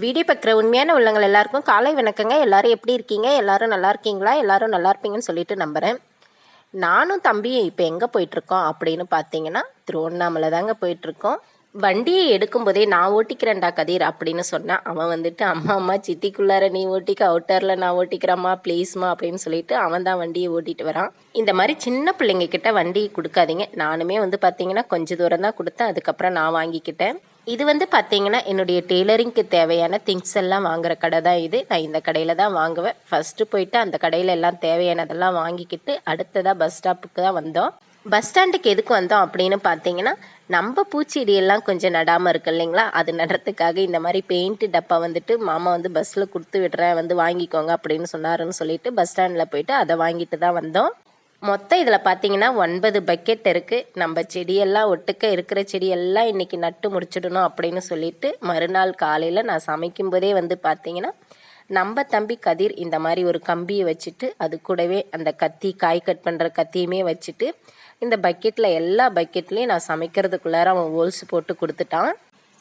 Video பார்க்குற உண்மையான உள்ளவங்கள் எல்லாருக்கும் காலை வணக்கங்க. எல்லாரும் எப்படி இருக்கீங்க? எல்லாரும் நல்லா இருக்கீங்களா? எல்லாரும் நல்லா இருப்பீங்கன்னு சொல்லிட்டு நம்புகிறேன் நானும் தம்பியும் இப்போ எங்கே போயிட்டுருக்கோம் அப்படின்னு பார்த்தீங்கன்னா திருவண்ணாமலை தாங்க போயிட்டுருக்கோம். வண்டியை எடுக்கும்போதே நான் ஓட்டிக்கிறேன்டா கதிர் அப்படின்னு சொன்னான் அவன் வந்துட்டு அம்மா அம்மா சிட்டிக்குள்ளார நீ ஓட்டிக்க அவுட்டரில் நான் ஓட்டிக்கிறம்மா ப்ளீஸ்மா அப்படின்னு சொல்லிட்டு அவன் தான் வண்டியை ஓட்டிட்டு வரான். இந்த மாதிரி சின்ன பிள்ளைங்க கிட்ட வண்டி கொடுக்காதீங்க. நானுமே வந்து பார்த்தீங்கன்னா கொஞ்ச தூரம் தான் கொடுத்தேன். அதுக்கப்புறம் நான் வாங்கிக்கிட்டேன். இது வந்து பார்த்தீங்கன்னா என்னுடைய டெய்லரிங்க்கு தேவையான திங்ஸ் எல்லாம் வாங்குற கடை தான் இது. நான் இந்த கடையில் தான் வாங்குவேன். ஃபஸ்ட்டு போயிட்டு அந்த கடையில் எல்லாம் தேவையானதெல்லாம் வாங்கிக்கிட்டு அடுத்ததாக பஸ் ஸ்டாப்புக்கு தான் வந்தோம். பஸ் ஸ்டாண்டுக்கு எதுக்கு வந்தோம் அப்படின்னு பார்த்தீங்கன்னா நம்ம பூச்செடியெல்லாம் கொஞ்சம் நடாமல் இருக்கு இல்லைங்களா? அது நடுறதுக்காக இந்த மாதிரி பெயிண்ட் டப்பா வந்துட்டு மாமா வந்து பஸ்ஸில் கொடுத்து விடுறேன் வந்து வாங்கிக்கோங்க அப்படின்னு சொன்னாருன்னு சொல்லிட்டு பஸ் ஸ்டாண்டில் போயிட்டு அதை வாங்கிட்டு தான் வந்தோம். மொத்தம் இதில் பார்த்தீங்கன்னா ஒன்பது பக்கெட் இருக்குது நம்ம செடியெல்லாம் ஒட்டுக்க இருக்கிற செடியெல்லாம் இன்றைக்கி நட்டு முடிச்சிடணும் அப்படின்னு சொல்லிட்டு மறுநாள் காலையில் நான் சமைக்கும் போதே வந்து பார்த்தீங்கன்னா நம்ம தம்பி கதிர் இந்த மாதிரி ஒரு கம்பியை வச்சுட்டு அது கூடவே அந்த கத்தி காய் கட் பண்ணுற கத்தியுமே வச்சுட்டு இந்த பக்கெட்டில் எல்லா பக்கெட்லேயும் நான் சமைக்கிறதுக்குள்ளார அவன் ஹோல்ஸ் போட்டு கொடுத்துட்டான்.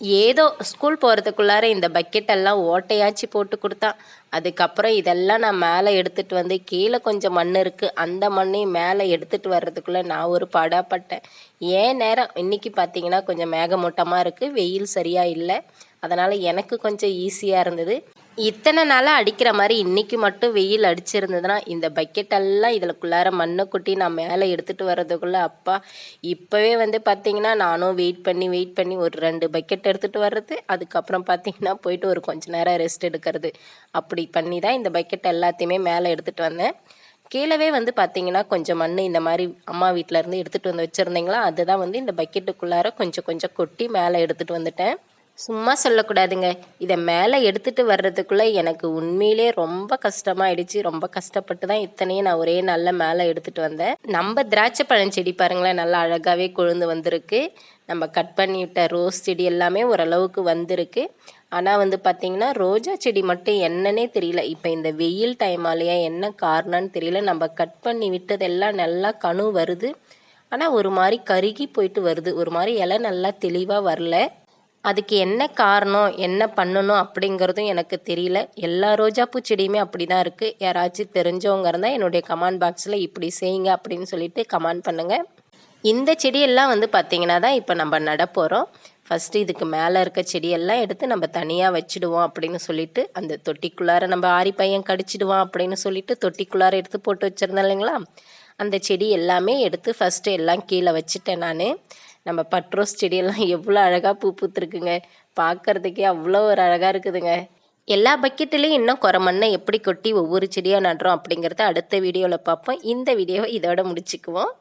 ஏதோ ஸ்கூல் போகிறதுக்குள்ளார இந்த பக்கெட்டெல்லாம் ஓட்டையாச்சு போட்டு கொடுத்தான். அதுக்கப்புறம் இதெல்லாம் நான் மேலே எடுத்துகிட்டு வந்து கீழே கொஞ்சம் மண் இருக்குது அந்த மண்ணையும் மேலே எடுத்துகிட்டு வர்றதுக்குள்ளே நான் ஒரு படாப்பட்டேன். ஏன் நேரம்? இன்றைக்கி பார்த்தீங்கன்னா கொஞ்சம் மேகமூட்டமாக இருக்குது வெயில் சரியாக இல்லை. அதனால் எனக்கு கொஞ்சம் ஈஸியாக இருந்தது. இத்தனை நாளாக அடிக்கிற மாதிரி இன்றைக்கி மட்டும் வெயில் அடிச்சிருந்ததுன்னா இந்த பக்கெட்டெல்லாம் இதுலக்குள்ளார மண்ணை கொட்டி நான் மேலே எடுத்துகிட்டு வர்றதுக்குள்ளே அப்பா இப்போவே வந்து பார்த்திங்கன்னா நானும் வெயிட் பண்ணி வெயிட் பண்ணி ஒரு ரெண்டு பக்கெட் எடுத்துகிட்டு வர்றது அதுக்கப்புறம் பார்த்திங்கன்னா போயிட்டு ஒரு கொஞ்ச நேரம் ரெஸ்ட் எடுக்கிறது. அப்படி பண்ணி தான் இந்த பக்கெட் எல்லாத்தையுமே மேலே எடுத்துகிட்டு வந்தேன். கீழவே வந்து பார்த்தீங்கன்னா கொஞ்சம் மண் இந்த மாதிரி அம்மா வீட்டிலேருந்து எடுத்துகிட்டு வந்து வச்சுருந்தீங்களா அதுதான் வந்து இந்த பக்கெட்டுக்குள்ளார கொஞ்சம் கொஞ்சம் கொட்டி மேலே எடுத்துகிட்டு வந்துட்டேன். சும்மா சொல்லக்கூடாதுங்க. இதை மேலே எடுத்துகிட்டு வர்றதுக்குள்ளே எனக்கு உண்மையிலே ரொம்ப கஷ்டமாயிடுச்சு. ரொம்ப கஷ்டப்பட்டு தான் இத்தனையும் நான் ஒரே நாளில் மேலே எடுத்துகிட்டு வந்தேன். நம்ம திராட்சை பழஞ்செடி பாருங்களேன் நல்லா அழகாகவே கொழுந்து வந்திருக்கு. நம்ம கட் பண்ணிவிட்ட ரோஸ் செடி எல்லாமே ஓரளவுக்கு வந்திருக்கு. ஆனால் வந்து பார்த்திங்கன்னா ரோஜா செடி மட்டும் என்னன்னே தெரியல. இப்போ இந்த வெயில் டைமாலேயே என்ன காரணம்னு தெரியல. நம்ம கட் பண்ணி விட்டதெல்லாம் நல்லா கணு வருது. ஆனால் ஒரு மாதிரி கருகி போயிட்டு வருது. ஒரு மாதிரி இலை நல்லா தெளிவாக வரல. அதுக்கு என்ன காரணம் என்ன பண்ணணும் அப்படிங்கிறதும் எனக்கு தெரியல. எல்லா ரோஜாப்பூ செடியுமே அப்படி தான் இருக்குது யாராச்சும் தெரிஞ்சவங்க இருந்தால் என்னுடைய கமெண்ட் பாக்ஸில் இப்படி செய்யுங்க அப்படின்னு சொல்லிட்டு கமெண்ட் பண்ணுங்கள் இந்த செடியெல்லாம் வந்து பார்த்திங்கன்னா தான் இப்போ நம்ம நடப்போகிறோம் ஃபஸ்ட்டு இதுக்கு மேலே இருக்க செடியெல்லாம் எடுத்து நம்ம தனியாக வச்சுடுவோம் அப்படின்னு சொல்லிட்டு அந்த தொட்டிக்குள்ளார நம்ம ஆரி பையன் கடிச்சிடுவான் அப்படின்னு சொல்லிட்டு தொட்டிக்குள்ளார எடுத்து போட்டு வச்சுருந்தேன் இல்லைங்களா? அந்த செடி எல்லாமே எடுத்து ஃபஸ்ட்டு எல்லாம் கீழே வச்சுட்டேன் நான். நம்ம பட்ரோஸ் செடியெல்லாம் எவ்வளோ அழகாக பூ பூத்துருக்குங்க. பார்க்குறதுக்கே அவ்வளோ ஒரு அழகாக இருக்குதுங்க. எல்லா பக்கெட்டுலேயும் இன்னும் குறை மண்ணை எப்படி கொட்டி ஒவ்வொரு செடியாக நடுறோம் அப்படிங்கிறத அடுத்த வீடியோவில் பார்ப்போம். இந்த வீடியோவை இதோட முடிச்சுக்குவோம்.